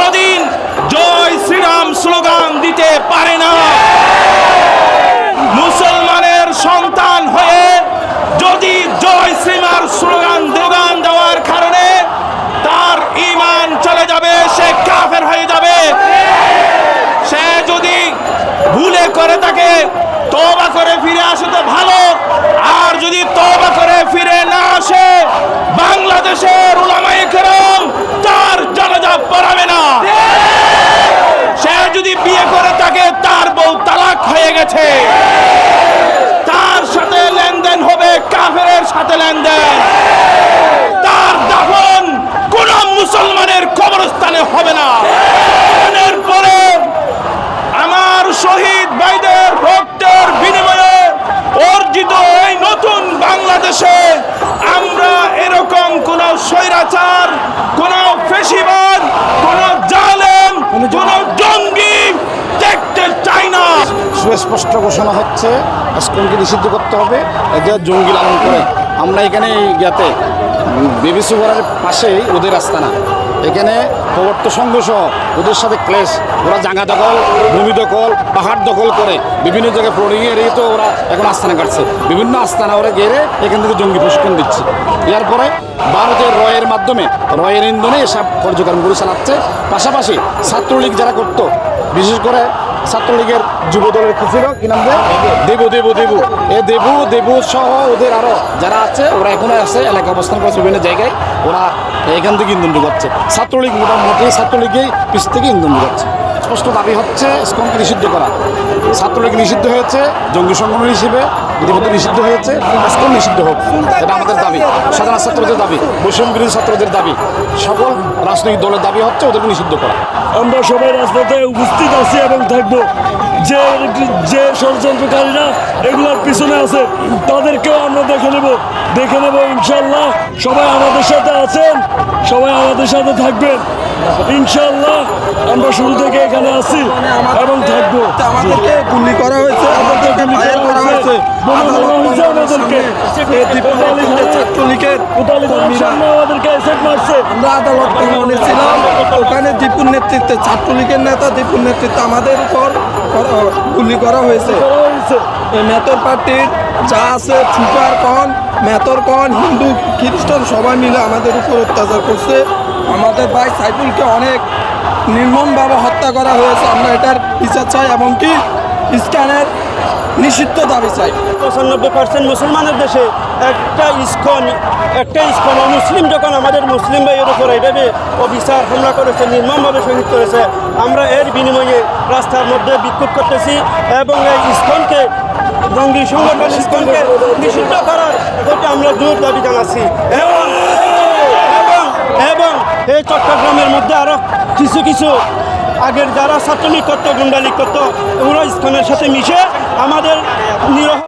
কোনদিন জয় শ্রীরাম স্লোগান দিতে পারে না। গেছে তার সাথে লেনদেন হবে কাফের সাথে লেনদেন। তার দাফন কোন মুসলমানের কবরস্থানে হবে না এর পরে আমার শহীদ ভাইদের রক্তের বিনিময়ে অর্জিত এই নতুন বাংলাদেশে আমরা এরকম কোন স্বৈরাচার কোন ফেসিবাদ কোন জালেম কোন জঙ্গি দেখতে চাই না সুস্পষ্ট ঘোষণা হচ্ছে আজকনকে নিষিদ্ধ করতে হবে, এদের জঙ্গি লালন করে। আমরা এখানে ইয়াতে বেবি সুপারের পাশেই ওদের আস্তানা। এখানে প্রবর্ত সংঘ সহ ওদের সাথে ক্লেশ, ওরা জাঙ্গা দখল, ভূমি দখল, পাহাড় দখল করে বিভিন্ন জায়গায় ফ্লোরিং এরিয়ে তো ওরা এখন আস্তানা কাটছে। বিভিন্ন আস্তানা ওরা গেড়ে এখান থেকে জঙ্গি প্রশিক্ষণ দিচ্ছে। এরপরে ভারতের রয়ের মাধ্যমে, রয়ের ইন্ধনে এসব কার্যক্রমগুলো চালাচ্ছে পাশাপাশি ছাত্রলীগ যারা করতো, বিশেষ করে ছাত্রলীগের যুব দলের কি ছিল কি নাম দেবু দেবু দেবু। এ দেবু দেবু সহ ওদের আরও যারা আছে, ওরা এখনও আছে, এলাকা অবস্থান করছে বিভিন্ন জায়গায়। ওরা এখান থেকে ইন্ধন ঢুকাচ্ছে ছাত্রলীগ মোটামুটি ছাত্রলীগেই পিছ থেকে ইন্ধন ঢুকাচ্ছে স্পষ্ট দাবি হচ্ছে স্কুলকে নিষিদ্ধ করা। ছাত্রলীগ নিষিদ্ধ হয়েছে, জঙ্গি সংগঠন হিসেবে ইতিমধ্যে নিষিদ্ধ হয়েছে, স্কুল নিষিদ্ধ হোক। এটা আমাদের দাবি। সাধারণ ছাত্রদের দাবি বৈষম্য বিরোধী ছাত্রদের দাবি। সকল রাজনৈতিক দলের দাবি হচ্ছে ওদেরকে নিষিদ্ধ করা। আমরা সবাই রাজপথে উপস্থিত আছি এবং থাকব। যে যে ষড়যন্ত্রকারীরা এগুলোর পিছনে আছে তাদেরকেও আমরা দেখে নেব। দেখে নেব ইনশাল্লাহ সবাই আমাদের সাথে আছেন সবাই আমাদের সাথে থাকবেন। ইনশাল্লাহ আমরা শুরু থেকে এখানে আছি এবং থাকব। আমাদেরকে গুলি করা হয়েছে আমাদেরকে করা হয়েছে। আমাদেরকে সামনে আমাদেরকে অ্যাসেট মারছে। আমরা আদালত ভবনে ছিলাম ওখানে দীপুর নেতৃত্বে ছাত্রলীগের নেতা দীপুর নেতৃত্বে আমাদের উপর গুলি করা হয়েছে। মেথর পার্টির যা আছে সুপার কন মেথর কন হিন্দু খ্রিস্টান সবাই মিলে আমাদের উপর অত্যাচার করছে। আমাদের ভাই সাইফুলকে অনেক নির্মমভাবে হত্যা করা হয়েছে। আমরা এটার বিচার চাই এমনকি স্ক্যানের নিষিদ্ধ দাবি চাই। পঁচানব্বই পার্সেন্ট মুসলমানের দেশে একটা ইস্কন একটা ইস্কন মুসলিম যখন আমাদের মুসলিম ভাইয়ের উপর এইভাবে অবিচার হামলা করেছে, নির্মমভাবে শহীদ করেছে, আমরা এর বিনিময়ে রাস্তার মধ্যে বিক্ষোভ করতেছি এবং এই ইস্কনকে, জঙ্গি সংগঠন ইস্কনকে নিষিদ্ধ করার প্রতি আমরা জোর দাবি জানাচ্ছি। এবং এবং এই চট্টগ্রামের মধ্যে আরও কিছু কিছু আগের যারা ছাত্রলীগ করতো গুন্ডালীগ করতো ওরা স্থানের সাথে মিশে আমাদের নিরহ